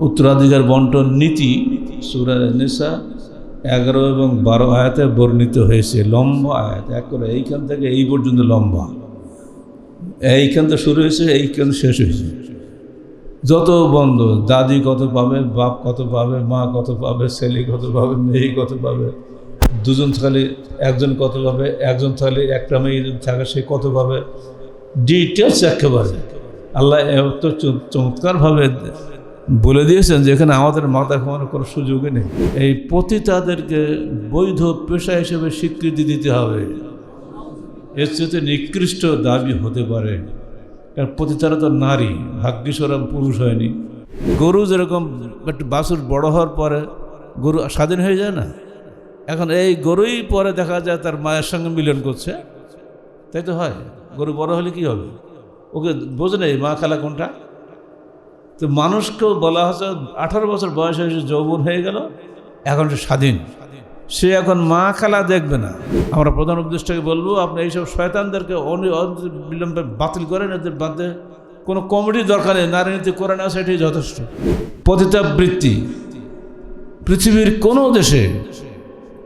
উত্তরাধিকার বন্টন নীতি সুরা নেশা এগারো এবং বারো আয়াতে বর্ণিত হয়েছে, লম্বা আয়াত, এক করে এইখান থেকে এই পর্যন্ত লম্বা। এইখান থেকে শুরু হয়েছে, এইখান শেষ হয়েছে। যত বন্ধ, দাদি কত পাবে, বাপ কত পাবে, মা কত পাবে, ছেলে কত পাবে, মেয়ে কত পাবে, দুজন থাকলে একজন কত পাবে, একজন থাকলে একটা মেয়ে যদি থাকে সে কত পাবে ডিটেলস একেবারে। আল্লাহ এত চমৎকারভাবে বলে দিয়েছেন যে এখানে আমাদের মাথা ঘামানোর কোনো সুযোগই নেই। এই পতিতাদেরকে বৈধ পেশা হিসেবে স্বীকৃতি দিতে হবে। এর চেয়ে নিকৃষ্ট দাবি হতে পারে। কারণ পতিতারা তো নারী ভাগ্যিস ওরা পুরুষ হয়নি। গরু যেরকম একটু বাছুর বড় হওয়ার পরে গরু স্বাধীন হয়ে যায় না? এখন এই গরুই পরে দেখা যায় তার মায়ের সঙ্গে মিলন করছে। তাই তো হয়। গরু বড় হলে কি হবে? ওকে বোঝে নেই মা খেলা কোনটা? তো মানুষকেও বলা হচ্ছে আঠারো বছর বয়স হয়েছে যৌবন হয়ে গেল, এখন সে স্বাধীন। সে এখন মা খেলা দেখবে না। আমরা প্রধান উদ্দেশ্যকে বলব, আপনি এইসব শয়তানদেরকে বিলম্বে বাতিল করেন, এদের বাদে কোনো কমিটির দরকার নেই। নারী নীতি করে না সেটি যথেষ্ট। পতিতাবৃত্তি। পৃথিবীর কোনো দেশে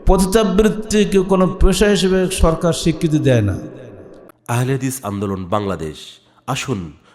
পতিতাবৃত্তিকে কোনো পেশা হিসেবে সরকার স্বীকৃতি দেয় না। আহলেদিস আন্দোলন বাংলাদেশ। আসুন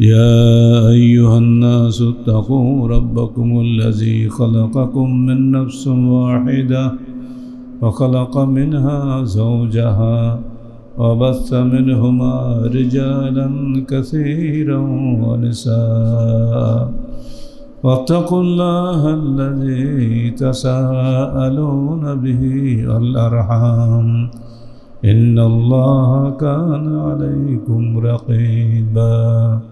يا أيها الناس اتقوا ربكم الذي خلقكم من نفس واحدة وخلق منها زوجها وبث منهما رجالا كثيرا ونساء. واتقوا الله الذي تساءلون به والأرحام. إن الله كان عليكم رقيبا.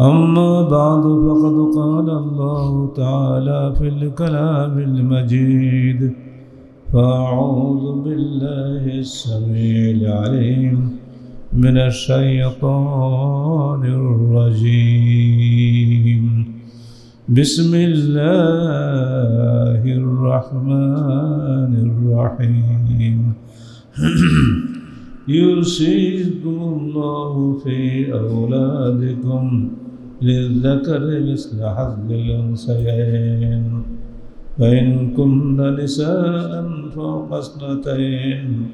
أما بعد فقد قال الله تعالى في الكلام المجيد فأعوذ بالله السميع العليم من الشيطان الرجيم. بسم الله الرحمن الرحيم. يوصيكم الله في أولادكم للذكر مثل حظ الأنثيين. فإن كن نساء فوق اثنتين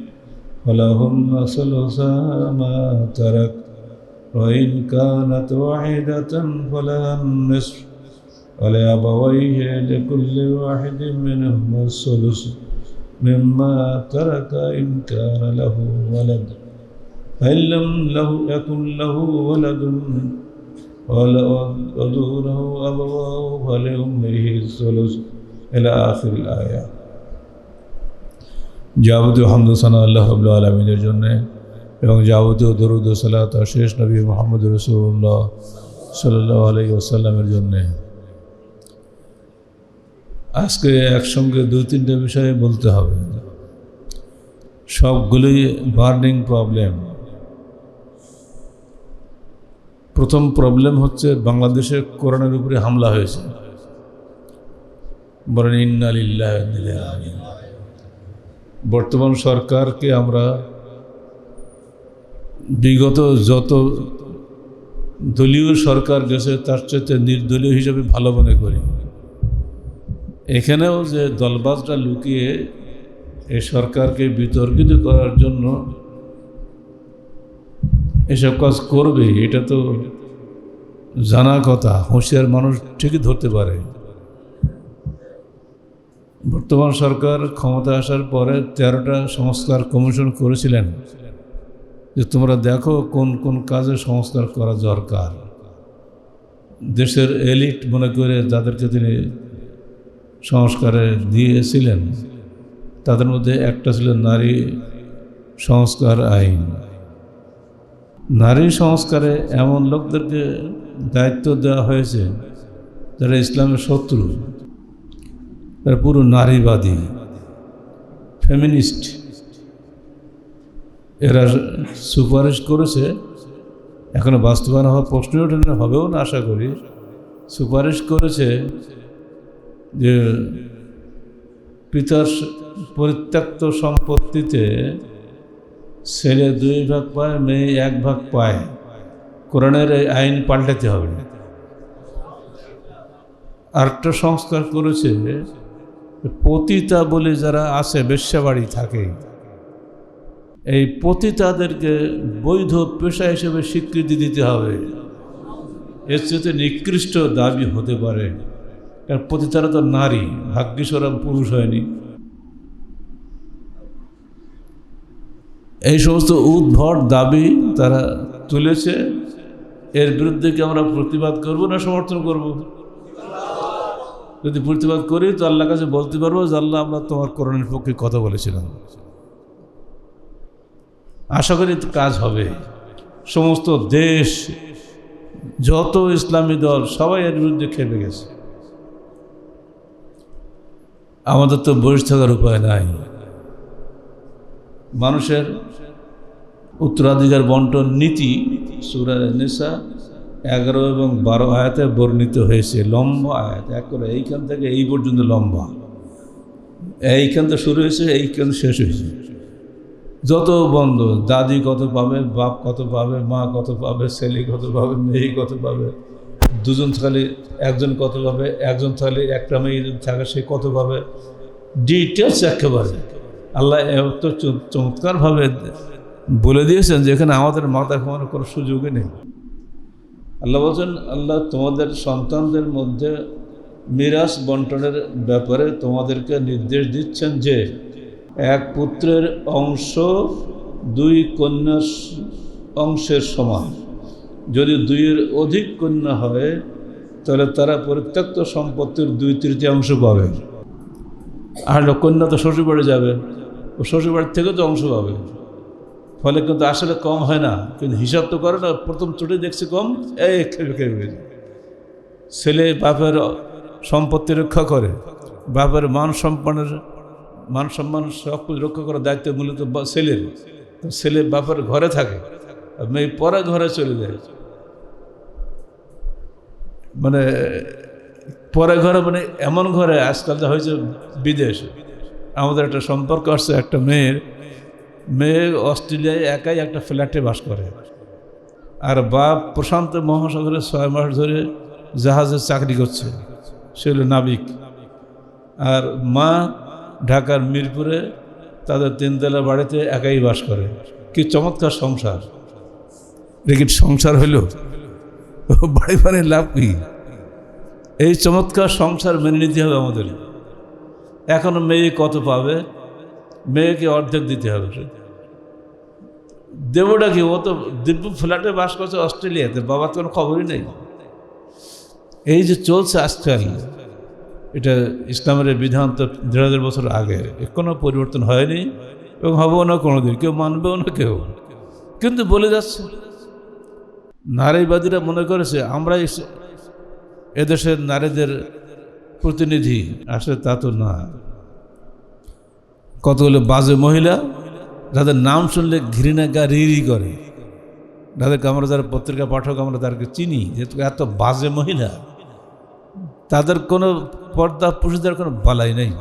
فلهن ثلثا ما ترك. وإن كانت واحدة فلها النصف. ولأبويه لكل واحد منهما الثلث مما ترك إن كان له ولد. فإن لم له يكن له ولد. ودونه أبواه فلأمه الثلث إلى آخر الآية যাবতীয় হামদোসানা আল্লাহ রবুল্লা আলমিনের জন্যে এবং যাবতীয় দরুদ সালাত শেষ নবী মোহাম্মদ রসুল্লাহ সাল্লাহ আলাই আসাল্লামের জন্যে আজকে একসঙ্গে দুই তিনটে বিষয়ে বলতে হবে সবগুলোই বার্নিং প্রবলেম প্রথম প্রবলেম হচ্ছে বাংলাদেশে করোনার উপরে হামলা হয়েছে। বলেন ইন্নালিল্লাহ বর্তমান সরকারকে আমরা বিগত যত দলীয় সরকার গেছে, তার চাইতে নির্দলীয় হিসেবে ভালো মনে করি। এখানেও যে দলবাজটা লুকিয়ে এই সরকারকে বিতর্কিত করার জন্য এসব কাজ করবে, এটা তো জানা কথা। হুঁশিয়ার মানুষ ঠিকই ধরতে পারে। বর্তমান সরকার ক্ষমতা আসার পরে তেরোটা সংস্কার কমিশন করেছিলেন। যে তোমরা দেখো কোন কোন কাজে সংস্কার করা দরকার। দেশের এলিট মনে করে যাদেরকে তিনি সংস্কারে দিয়েছিলেন, তাদের মধ্যে একটা ছিল নারী সংস্কার আইন। নারী সংস্কারে এমন লোকদেরকে দায়িত্ব দেওয়া হয়েছে যারা ইসলামের শত্রু। তারা পুরো নারীবাদী ফেমিনিস্ট এরা সুপারিশ করেছে, এখনও বাস্তবায়ন হওয়ার প্রশ্নই ওঠে না, হবেও না, আশা করি। সুপারিশ করেছে যে পিতার পরিত্যক্ত সম্পত্তিতে ছেলে দুই ভাগ পায়, মেয়ে এক ভাগ পায়। কোরআনের এই আইন পাল্টাতে হবে। আরেকটা সংস্কার করেছে, পতিতা বলে যারা আছে, বেশ্যাবাড়ি থাকে, এই পতিতাদেরকে বৈধ পেশা হিসেবে স্বীকৃতি দিতে হবে। এর চেয়ে নিকৃষ্ট দাবি হতে পারে। কারণ পতিতারা তো নারী ভাগ্যেশ্বরা পুরুষ হয়নি। এই সমস্ত উদ্ভট দাবি তারা তুলেছে। এর বিরুদ্ধে কি আমরা প্রতিবাদ করব না সমর্থন করব? যদি প্রতিবাদ করি, তো আল্লাহ কাছে বলতে পারব যে আল্লাহ আমরা তোমার করণের পক্ষে কথা বলেছিলাম। আশা করি কাজ হবে। সমস্ত দেশ, যত ইসলামী দল, সবাই এর বিরুদ্ধে খেপে গেছে। আমাদের তো বসে থাকার উপায় নাই। মানুষের উত্তরাধিকার বন্টন নীতি সুরা নেশা এগারো এবং বারো আয়াতে বর্ণিত হয়েছে, লম্বা আয়াত। এক করে এইখান থেকে এই পর্যন্ত লম্বা। এইখান থেকে শুরু হয়েছে, এইখান শেষ হয়েছে। যত বন্ধ, দাদি কত পাবে, বাপ কত পাবে, মা কত পাবে, ছেলে কত পাবে, মেয়ে কত পাবে, দুজন থাকলে একজন কত পাবে, একজন থাকলে একটা মেয়ে থাকে সে কত পাবে ডিটেলস একেবারে। আল্লাহ এত চমৎকারভাবে বলে দিয়েছেন যে এখানে আমাদের মাথা ঘামানোর কোনো সুযোগই নেই। আল্লাহ বলছেন, আল্লাহ তোমাদের সন্তানদের মধ্যে মিরাস বন্টনের ব্যাপারে তোমাদেরকে নির্দেশ দিচ্ছেন যে, এক পুত্রের অংশ দুই কন্যার অংশের সমান। যদি দুইয়ের অধিক কন্যা হয়, তাহলে তারা পরিত্যক্ত সম্পত্তির দুই তৃতীয়াংশ পাবে। আর কন্যা তো শ্বশুর শ্বশুরবাড়ি যাবে। শ্বশুরবাড়ির থেকেও তো অংশ পাবে ফলে কিন্তু আসলে কম হয় না। কিন্তু হিসাব তো করে না, প্রথম চোটে দেখছে কম, এই খেয়ে খেয়ে ছেলে বাপের সম্পত্তি রক্ষা করে, বাপের মান সম্মানের, মান সম্মান সব রক্ষা করার দায়িত্ব মূলত ছেলের। ছেলে বাপের ঘরে থাকে মেয়ে পরে ঘরে চলে যায়। মানে পরে ঘরে মানে এমন ঘরে আজকাল যা হয়েছে বিদেশ। আমাদের একটা সম্পর্ক আসছে একটা মেয়ের। মেয়ে অস্ট্রেলিয়ায় একাই একটা ফ্ল্যাটে বাস করে। আর বাপ প্রশান্ত মহাসাগরে ছয় মাস ধরে জাহাজে চাকরি করছে। সে হলো নাবিক। আর মা ঢাকার মিরপুরে তাদের তিনতলা বাড়িতে একাই বাস করে। কি চমৎকার সংসার। দেখি সংসার হইল বাড়ি বাড়ি লাভ কি? এই চমৎকার সংসার মেনে নিতে হবে আমাদের। এখনও মেয়ে কত পাবে? মেয়েকে অর্ধেক দিতে হবে। দেবটা কি, ও তো দিব্য ফ্ল্যাটে বাস করছে অস্ট্রেলিয়াতে, বাবার তো কোনো খবরই নেই। এই যে চলছে আজকাল, এটা ইসলামের বিধান তো দেড় হাজার বছর আগে কোনো পরিবর্তন হয়নি এবং হবেও না কোনোদিন, কেউ মানবেও না কেউ। কিন্তু বলে যাচ্ছে, নারীবাদীরা মনে করেছে আমরাই এদেশের নারীদের প্রতিনিধি আসলে তা তো না। কতগুলো বাজে মহিলা যাদের নাম শুনলে ঘৃণা গা রি করে। যাদেরকে আমরা যারা পত্রিকা পাঠক, আমরা তাদেরকে চিনি, যেহেতু এত বাজে মহিলা। তাদের কোনো পর্দা পুরুষদের কোনো বালাই নেই।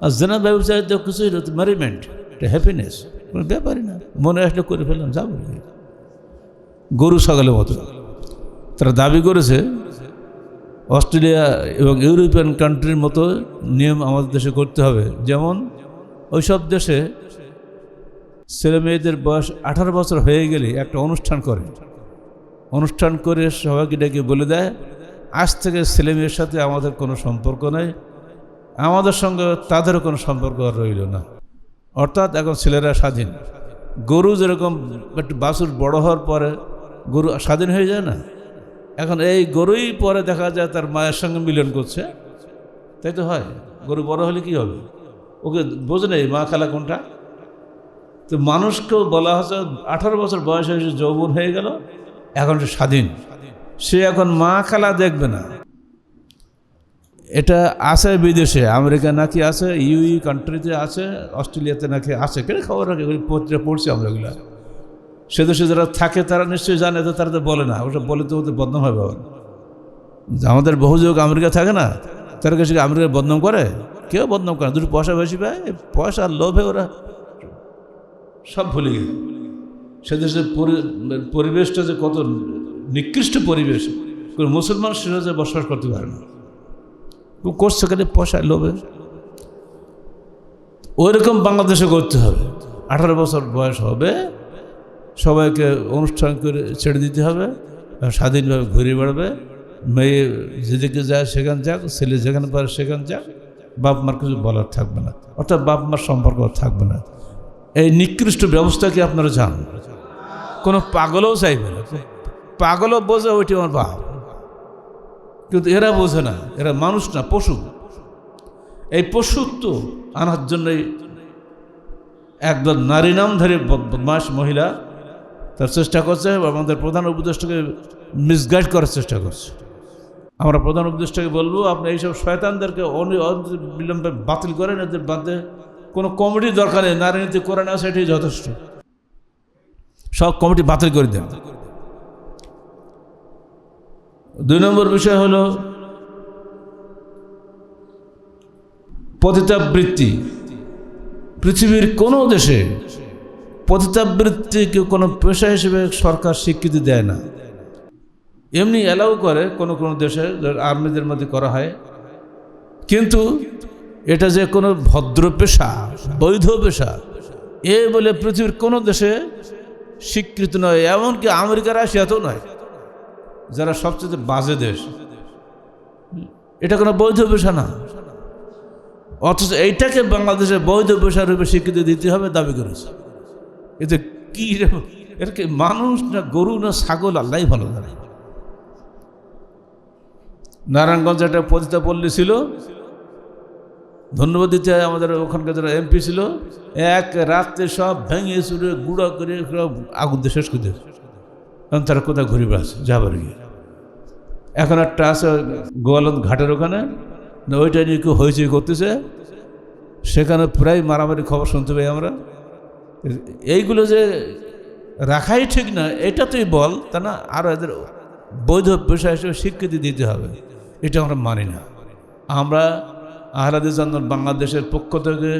আর জেনা ব্যবসায় তো কিছুই ম্যারিমেন্ট এটা হ্যাপিনেস কোনো ব্যাপারই না। মনে আসলে করে ফেললাম, যাব। গরু সকালের মতো। তারা দাবি করেছে অস্ট্রেলিয়া এবং ইউরোপিয়ান কান্ট্রির মতো নিয়ম আমাদের দেশে করতে হবে। যেমন, ওইসব দেশে ছেলে মেয়েদের বয়স আঠারো বছর হয়ে গেলে একটা অনুষ্ঠান করে। অনুষ্ঠান করে সবাইকে ডেকে বলে দেয়, আজ থেকে ছেলে মেয়ের সাথে আমাদের কোনো সম্পর্ক নেই। আমাদের সঙ্গে তাদেরও কোনো সম্পর্ক রইল না। অর্থাৎ এখন ছেলেরা স্বাধীন। গরু যেরকম একটু বাছুর বড় হওয়ার পরে গরু স্বাধীন হয়ে যায় না? এখন এই গরুই পরে দেখা যায় তার মায়ের সঙ্গে মিলন করছে। তাই তো হয়? গরু বড় হলে কি হবে? ওকে বোঝে নেই মা খেলা কোনটা? তো মানুষকেও বলা হচ্ছে আঠারো বছর বয়স হয়েছে যৌবন হয়ে গেল, এখন সে স্বাধীন। সে এখন মা খেলা দেখবে না। এটা আছে বিদেশে আমেরিকা নাকি আছে ইউই কান্ট্রিতে আছে, অস্ট্রেলিয়াতে নাকি আছে। কেন খবর রাখে? পত্রিকা পড়ছি আমরা এগুলা। সে দেশে যারা থাকে তারা নিশ্চয়ই জানে, তো তারা তো বলে না। ওটা বলে তো ওদের বদনাম হবে আমাদের বহু যুগ আমেরিকা থাকে না, তারা কাছে আমেরিকা বদনাম করে? কেউ বদনাম করে। দুটো পয়সা বেশি পায় পয়সা লোভে ওরা। সব ভুলে গেছে। সে দেশের পরিবেশটা যে কত নিকৃষ্ট পরিবেশ মুসলমান যে বসবাস করতে পারে না। করছে কেন পয়সায় লোভে। ওই রকম বাংলাদেশে করতে হবে। আঠারো বছর বয়স হবে সবাইকে অনুষ্ঠান করে ছেড়ে দিতে হবে স্বাধীনভাবে ঘুরে বেড়াবে। মেয়ে যেদিকে যায় সেখানে যাক, ছেলে যেখানে পারে সেখানে যাক, বাপ মার কিছু বলার থাকবে না, অর্থাৎ বাপ মার সম্পর্ক থাকবে না। এই নিকৃষ্ট ব্যবস্থা কি আপনারা জান কোনো পাগলও চাইবে না। পাগলও বোঝে ওইটি আমার বাপ। কিন্তু এরা বোঝে না, এরা মানুষ না, পশু। এই পশুত্ব আনার জন্যই একদল নারী নামধারী বদ- বদমাস মহিলা তার চেষ্টা করছে আমাদের প্রধান উপদেষ্টাকে মিসগাইড করার চেষ্টা করছে। আমরা প্রধান উপদেষ্টাকে বলব, আপনি এইসব শয়তানদেরকে বিলম্বে বাতিল করেন, এদের বাদে কোনো কমিটির দরকার নেই, নারী নীতি করে না সেটাই যথেষ্ট। সব কমিটি বাতিল করে দেন। দুই নম্বর বিষয় হলো পতিতাবৃত্তি। পৃথিবীর কোনো দেশে পতিতাবৃত্তিকে কোনো পেশা হিসেবে সরকার স্বীকৃতি দেয় না। এমনি অ্যালাউ করে কোনো কোনো দেশে আর্মিদের মধ্যে করা হয়। কিন্তু এটা যে কোনো ভদ্র পেশা, বৈধ পেশা, এ বলে পৃথিবীর কোনো দেশে স্বীকৃত নয়, এমনকি আমেরিকা, রাশিয়াতেও নয়, যারা সবচেয়ে বাজে দেশ। এটা কোনো বৈধ পেশা না। অথচ এইটাকে বাংলাদেশে বৈধ পেশা রূপে স্বীকৃতি দিতে হবে দাবি করেছে। রে এটা কি মানুষ না গরু না ছাগল আল্লাহ ভালো জানে। নারায়ণগঞ্জে একটা পতিতা পল্লী ছিল। ধন্যবাদ দিতে হয় আমাদের ওখানকার যারা এমপি ছিল। এক রাত্রে সব ভেঙে চুড়ে গুঁড়ো করে সব আগুন দিয়ে শেষ করে এখন তারা কোথায় ঘুরে বেড়াচ্ছে যাবার গিয়ে। এখন একটা আছে গোয়ালন্দ ঘাটের ওখানে। ওইটা নিয়ে কেউ হয়েছে করতেছে। সেখানে প্রায় মারামারি খবর শুনতে পাই আমরা। এইগুলো যে রাখাই ঠিক না এটা তুই বল, তা না আরও এদের বৈধ পেশা হিসেবে স্বীকৃতি দিতে হবে। এটা আমরা মানি না। আমরা আহলাদিস আন্দোলন বাংলাদেশের পক্ষ থেকে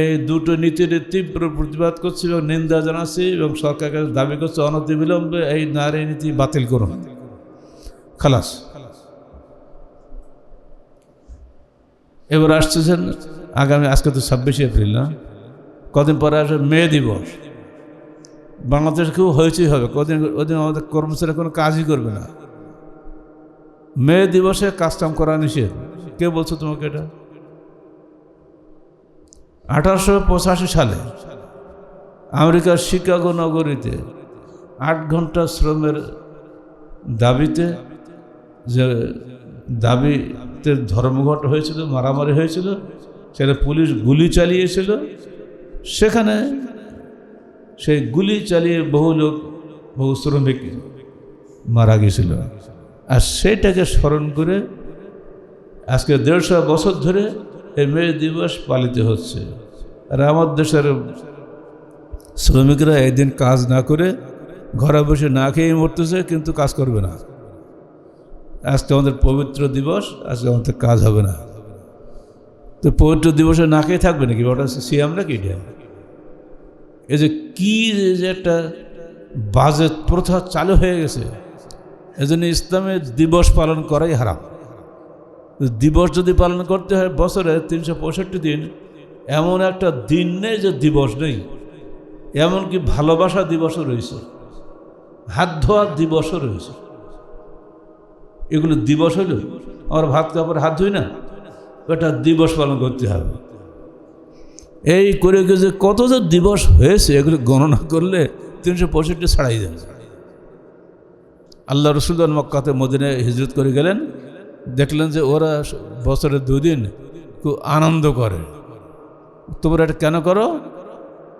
এই দুটো নীতির তীব্র প্রতিবাদ করছি এবং নিন্দা জানাচ্ছি এবং সরকারকে দাবি করছে অনতিবিলম্বে এই নারী নীতি বাতিল করুন। খালাস। এবার আসতেছেন আগামী, আজকে তো ছাব্বিশে এপ্রিল না? কদিন পরে আসবে মে দিবস। বাংলাদেশ কেউ হয়েছেই হবে, কদিন, ওদিন আমাদের কর্মচারী কোনো কাজই করবে না। মে দিবসে কাজকাম করা নিষেধ। কে বলছো তোমাকে এটা? আঠারোশো পঁচাশি সালে আমেরিকার শিকাগো নগরীতে আট ঘণ্টা শ্রমের দাবিতে যে দাবিতে ধর্মঘট হয়েছিল, মারামারি হয়েছিল, সেখানে পুলিশ গুলি চালিয়েছিল সেখানে সেই গুলি চালিয়ে বহু লোক, বহু শ্রমিক মারা গেছিল। আর সেটাকে স্মরণ করে আজকে দেড়শো বছর ধরে এই মে দিবস পালিত হচ্ছে। আর আমার দেশের শ্রমিকরা একদিন কাজ না করে ঘরে বসে না খেয়ে মরতেছে, কিন্তু কাজ করবে না। আজকে আমাদের পবিত্র দিবস, আজকে আমাদের কাজ হবে না। তো পবিত্র দিবসে না খেয়ে থাকবে নাকি? ওটা সিয়াম নাকি এটা? এই যে কী যে একটা বাজে প্রথা চালু হয়ে গেছে, এজন্য ইসলামের দিবস পালন করাই হারাম। দিবস যদি পালন করতে হয়, বছরে তিনশো পঁয়ষট্টি দিন, এমন একটা দিন নেই যে দিবস নেই। এমনকি ভালোবাসা দিবসও রয়েছে, হাত ধোয়ার দিবসও রয়েছে। এগুলো দিবস হইল, আমার ভাত কাপড় হাত ধুই না? এটা দিবস পালন করতে হবে। এই করে যে কত যে দিবস হয়েছে, এগুলো গণনা করলে তিনশো পঁয়ষট্টি ছাড়াই যাবে। আল্লাহ রসুল মক্কাতে মদিনে হিজরত করে গেলেন, দেখলেন যে ওরা বছরে দুদিন খুব আনন্দ করে। তোমরা এটা কেন করো?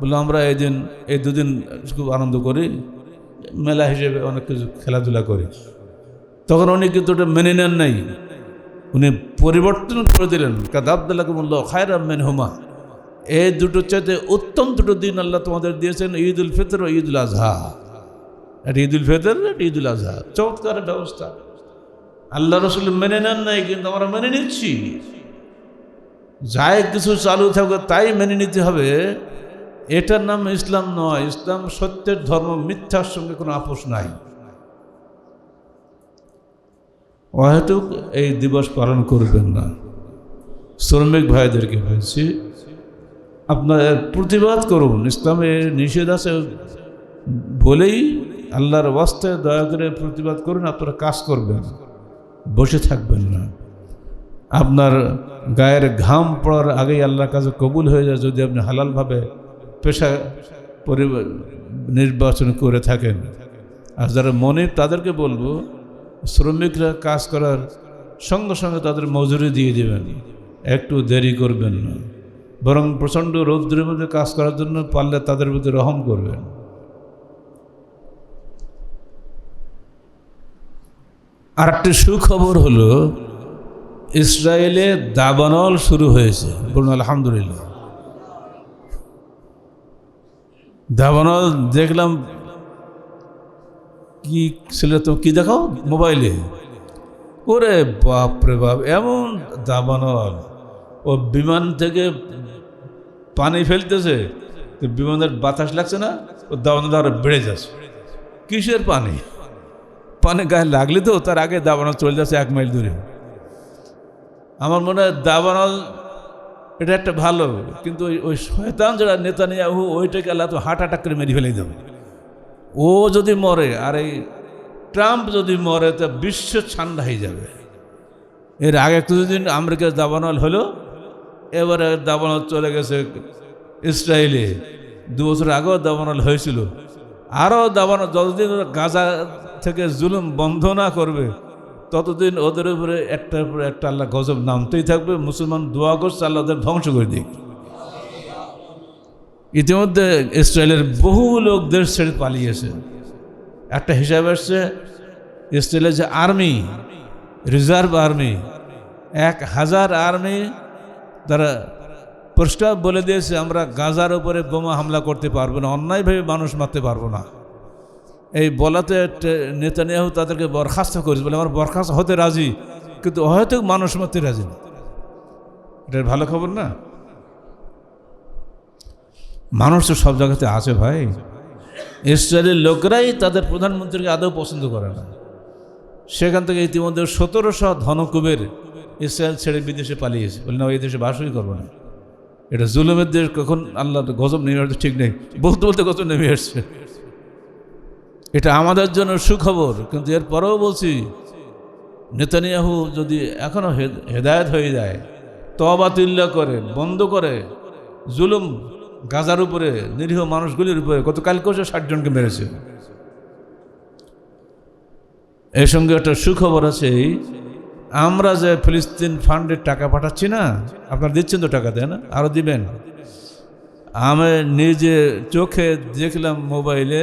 বলল, আমরা এই দিন, এই দুদিন খুব আনন্দ করি, মেলা হিসেবে অনেক কিছু খেলাধুলা করি। তখন উনি কিন্তু ওটা মেনে নেন নাই। উনি পরিবর্তন করে দিলেন। কাদাবদুল্লাহকে বলল খায়রাম মেন হুমা এই দুটো চাইতে উত্তম দুটো দিন আল্লাহ তোমাদের দিয়েছেন ঈদ উল ফিতর ও ঈদ উল আজহা। একটা ঈদ উল ফিতর ঈদ উল আজহা। চমৎকার ব্যবস্থা। আল্লাহ রসুল মেনে নেন নাই, কিন্তু আমরা মেনে নিচ্ছি। যাই কিছু চালু থাকবে তাই মেনে নিতে হবে। এটার নাম ইসলাম নয়, ইসলাম সত্যের ধর্ম, মিথ্যার সঙ্গে কোনো আপোষ নাই। অহেতুক এই দিবস পালন করবেন না। শ্রমিক ভাইদেরকে বলছি আপনার প্রতিবাদ করুন। ইসলামে নিষেধ আছে বলেই আল্লাহর বাস্তায় দয়া করে প্রতিবাদ করুন, আপনারা কাজ করবেন, বসে থাকবেন না। আপনার গায়ের ঘাম পড়ার আগেই আল্লাহর কাছে কবুল হয়ে যায় যদি আপনি হালালভাবে পেশা পরিবার নির্বাচন করে থাকেন। আর যারা মনে তাদেরকে বলব শ্রমিকরা কাজ করার সঙ্গে সঙ্গে তাদের মজুরি দিয়ে দেবেন। একটু দেরি করবেন না। বরং প্রচণ্ড রৌদ্রের মধ্যে কাজ করার জন্য পারলে তাদের প্রতি রহম করবেন। আর একটি সুখবর হলো, ইসরায়েলে দাবানল শুরু হয়েছে। বলুন, আলহামদুলিল্লাহ। দাবানল দেখলাম কি ছেলে তো কি দেখাও? মোবাইলে। ওরে বাপ রে বাপ, এমন দাবানল। ও বিমান থেকে পানি ফেলতেছে, তো বিমানের বাতাস লাগছে না? ও দাবানল আরও বেড়ে যাচ্ছে। কিসের পানি? পানি গায়ে লাগলে তো তার আগে দাবানল চলে যাচ্ছে এক মাইল দূরে। আমার মনে হয় দাবানল এটা একটা ভালো, কিন্তু ওই শয়তান যারা নেতা নিয়ে ওইটাকে আল্লাহ তো হার্ট অ্যাটাক করে মেরে ফেলে দেবে। ও যদি মরে, আর এই ট্রাম্প যদি মরে, তা বিশ্ব ঠান্ডা হয়ে যাবে। এর আগে কিছুদিন আমেরিকার দাবানল হলো, এবারে দাবানল চলে গেছে ইসরায়েলে। দু বছর আগেও দাবানল হয়েছিল। আরও দাবানল, যতদিন গাজা থেকে জুলুম বন্ধ না করবে, ততদিন ওদের উপরে একটার উপরে একটা আল্লাহ গজব নামতেই থাকবে। মুসলমান দোয়া করছে, আল্লাহ ওদের ধ্বংস করে দিক। ইতিমধ্যে ইসরায়েলের বহু লোক দেশ ছেড়ে পালিয়েছে। একটা হিসাব আসছে, ইসরায়েলের যে আর্মি, রিজার্ভ আর্মি, এক হাজার আর্মি তারা প্রস্তাব বলে দিয়েছে, আমরা গাজার উপরে বোমা হামলা করতে পারব না অন্যায়ভাবে মানুষ মারতে পারব না। এই বলাতে নেতানিয়াহু তাদেরকে বরখাস্ত করেছে বলে আমার বরখাস্ত হতে রাজি, কিন্তু হয়তো মানুষ মারতে রাজি না। এটার ভালো খবর না? মানুষ তো সব জায়গাতে আছে ভাই। ইসরায়েলের লোকরাই তাদের প্রধানমন্ত্রীকে আদৌ পছন্দ করে না। সেখান থেকে ইতিমধ্যে সতেরোশো ধনকুবের ইসরায়েল ছেড়ে বিদেশে পালিয়েছে। বলে, না ওই দেশে বাসই করব না। এটা জুলুমের দেশ, কখন আল্লাহ গজব নেমে আসছে ঠিক নেই। বলতে বলতে গজব নেমে আসছে এটা আমাদের জন্য সুখবর, কিন্তু এরপরেও বলছি, নেতানিয়াহু যদি এখনও হেদায়ত হয়ে যায় তবাতিল্লা করে, বন্ধ করে, জুলুম গাজার উপরে, নিরীহ মানুষগুলির উপরে গতকালকেও সে ষাটজনকে মেরেছে। এর সঙ্গে একটা সুখবর আছে, আমরা যে ফিলিস্তিন ফান্ডের টাকা পাঠাচ্ছি না, আপনারা দিচ্ছেন তো টাকা দেয় না? আরও দিবেন। আমি নিজে চোখে দেখলাম মোবাইলে,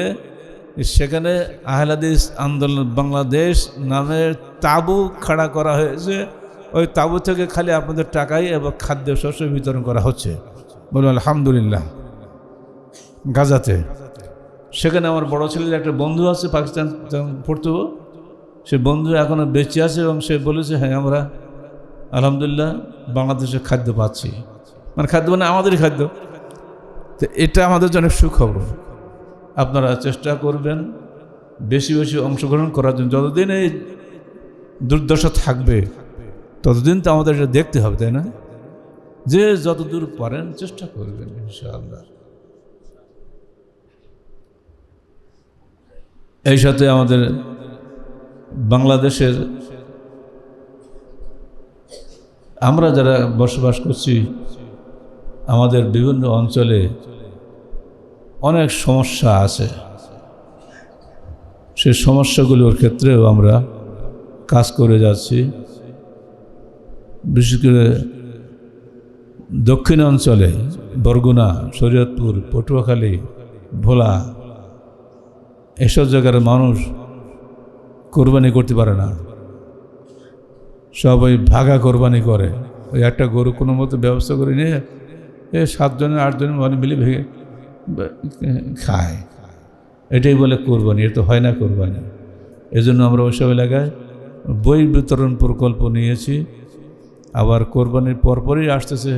সেখানে আহলাদিস আন্দোলন বাংলাদেশ নামের তাবু খাড়া করা হয়েছে। ওই তাবু থেকে খালি আপনাদের টাকাই এবং খাদ্য শস্য বিতরণ করা হচ্ছে। বলুন, আলহামদুলিল্লাহ। গাজাতে। সেখানে আমার বড় ছেলের একটা বন্ধু আছে পাকিস্তান পড়তো সে বন্ধু এখনও বেঁচে আছে এবং সে বলেছে হ্যাঁ আমরা আলহামদুলিল্লাহ বাংলাদেশে খাদ্য পাচ্ছি। মানে খাদ্য মানে আমাদেরই খাদ্য। তো এটা আমাদের জন্য সুখবর। আপনারা চেষ্টা করবেন বেশি বেশি অংশগ্রহণ করার জন্য। যতদিন এই দুর্দশা থাকবে, ততদিন তো আমাদের এটা দেখতে হবে, তাই না? যে যতদূর পারেন চেষ্টা করবেন, ইনশাআল্লাহ। এই সাথে আমাদের বাংলাদেশের আমরা যারা বসবাস করছি, আমাদের বিভিন্ন অঞ্চলে অনেক সমস্যা আছে। সে সমস্যাগুলোর ক্ষেত্রেও আমরা কাজ করে যাচ্ছি। বিশেষ করে দক্ষিণ অঞ্চলে বরগুনা, শরীয়তপুর, পটুয়াখালী, ভোলা, এসব জায়গার মানুষ কোরবানি করতে পারে না। সবাই ভাগা কোরবানি করে। ওই একটা গরু কোনো মতো ব্যবস্থা করে নিয়ে এ সাতজনের, আটজনের মানে মিলে ভেঙে খায়। এটাই বলে কোরবানি এটা তো হয় না কোরবানি। এজন্য আমরা ওইসব এলাকায় বই বিতরণ প্রকল্প নিয়েছি। আবার কোরবানির পরপরই আসতেছে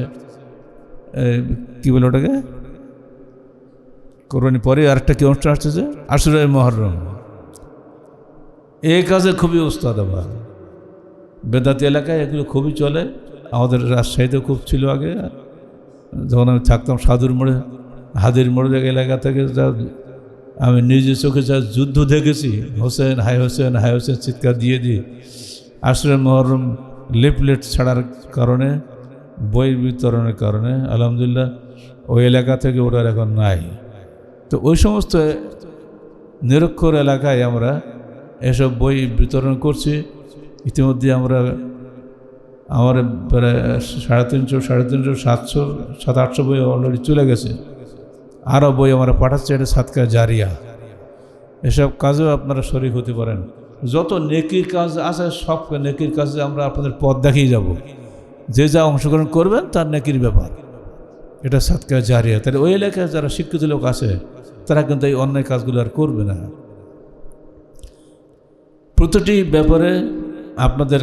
কি বলে ওটাকে? কোরবানির পরে আরেকটা কি অনুষ্ঠান আসতেছে? আশুরায় মহরম। এই কাজে খুবই উস্তাদ আবার বেদাতি এলাকায় এগুলো খুবই চলে। আমাদের রাজশাহীতে খুব ছিল আগে। যখন আমি থাকতাম সাধুর মোড়ে, হাদির মোড়ে এলাকা থেকে যা আমি নিজে চোখে যা যুদ্ধ দেখেছি, হোসেন হাই হোসেন হাই হোসেন, চিৎকার দিয়ে দিই আসলে মহরম লিফলেট ছাড়ার কারণে, বই বিতরণের কারণে, আলহামদুলিল্লাহ, ওই এলাকা থেকে ওটার এখন নাই। তো ওই সমস্ত নিরক্ষর এলাকায় আমরা এসব বই বিতরণ করছি। ইতিমধ্যে আমরা, আমার প্রায় সাড়ে তিনশো সাড়ে তিনশো, সাতশো, সাত, আটশো বই অলরেডি চলে গেছে। আরও বই আমরা পাঠাচ্ছি, এটা সাতকা জারিয়া। এসব কাজেও আপনারা শরিক হতে পারেন। যত নেকির কাজ আছে, সব নেকির কাজে আমরা আপনাদের পথ দেখিয়ে যাব। যে যা অংশগ্রহণ করবেন, তার নেকির ব্যাপার। এটা সাতকা জারিয়া। তাহলে ওই এলাকায় যারা শিক্ষিত লোক আছে, তারা কিন্তু এই অন্যায় কাজগুলো আর করবে না। প্রতিটি ব্যাপারে আপনাদের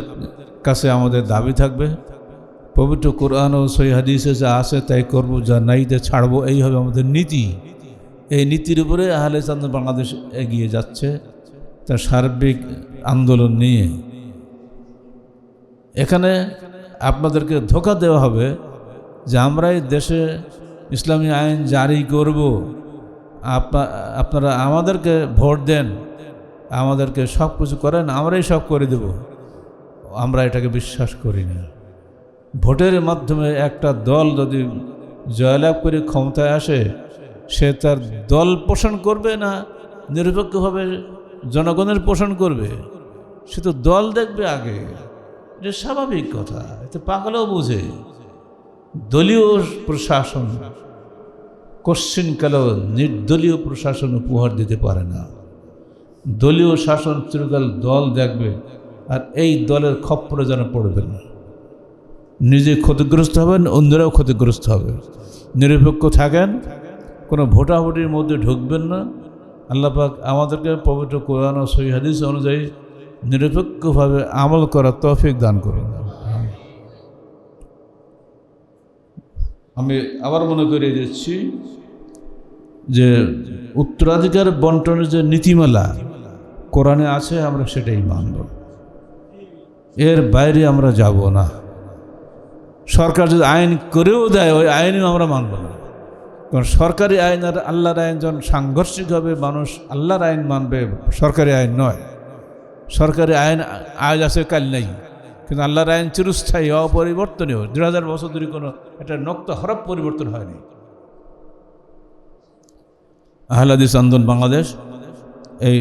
কাছে আমাদের দাবি থাকবে। পবিত্র কোরআন ও সই হাদিসে যা আছে, তাই করব যা নাই তা ছাড়বো। এই হবে আমাদের নীতি। এই নীতির উপরে আহলে চান্দ বাংলাদেশ এগিয়ে যাচ্ছে। তার সার্বিক আন্দোলন নিয়ে। এখানে আপনাদেরকে ধোকা দেওয়া হবে যে আমরাই দেশে ইসলামী আইন জারি করব। আপনারা আমাদেরকে ভোট দেন, আমাদেরকে সব কিছু করেন, আমরাই সব করে দেব। আমরা এটাকে বিশ্বাস করি না। ভোটের মাধ্যমে একটা দল যদি জয়লাভ করে ক্ষমতায় আসে, সে তার দল পোষণ করবে না নিরপেক্ষভাবে জনগণের পোষণ করবে। সে তো দল দেখবে আগে। এটা স্বাভাবিক কথা। এতে পাগলেও বুঝে। দলীয় প্রশাসন কোশ্চিনকালেও নির্দলীয় প্রশাসন উপহার দিতে পারে না। দলীয় শাসন চিরকাল দল দেখবে আর এই দলের খপ্পরে যেন পড়বে না। নিজে ক্ষতিগ্রস্ত হবেন, অন্যরাও ক্ষতিগ্রস্ত হবে। নিরপেক্ষ থাকেন, কোনো ভোটাভুটির মধ্যে ঢুকবেন না। আল্লাপাক আমাদেরকে পবিত্র কোরআন ও সহি হাদিস অনুযায়ী নিরপেক্ষভাবে আমল করার তৌফিক দান করুন। আমি আবার মনে করে দিচ্ছি যে উত্তরাধিকার বন্টনের যে নীতিমালা কোরআনে আছে, আমরা সেটাই মানব। এর বাইরে আমরা যাব না। সরকার যদি আইন করেও দেয়, ওই আইনেও আমরা মানব না। কারণ সরকারি আইন আর আল্লাহর আইন যখন সাংঘর্ষিক হবে, মানুষ আল্লাহর আইন মানবে, সরকারি আইন নয়। সরকারি আইন আজ আছে কাল নেই, কিন্তু আল্লাহর আইন চিরস্থায়ী অপরিবর্তনীয় দেড় হাজার বছর ধরে কোনো একটা নক্ত হরফ পরিবর্তন হয়নি। আহলাদিস আন্দোলন বাংলাদেশ এই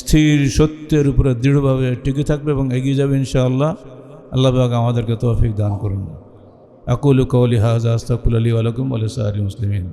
স্থির সত্যের উপরে দৃঢ়ভাবে টিকে থাকবে এবং এগিয়ে যাবে ইনশাআল্লাহ। আল্লাহ আমাদেরকে তৌফিক দান করুন। আকুল কৌলি হাজা আস্তাকুল আলী আলকুম আলী সাহারি মুসলিমিন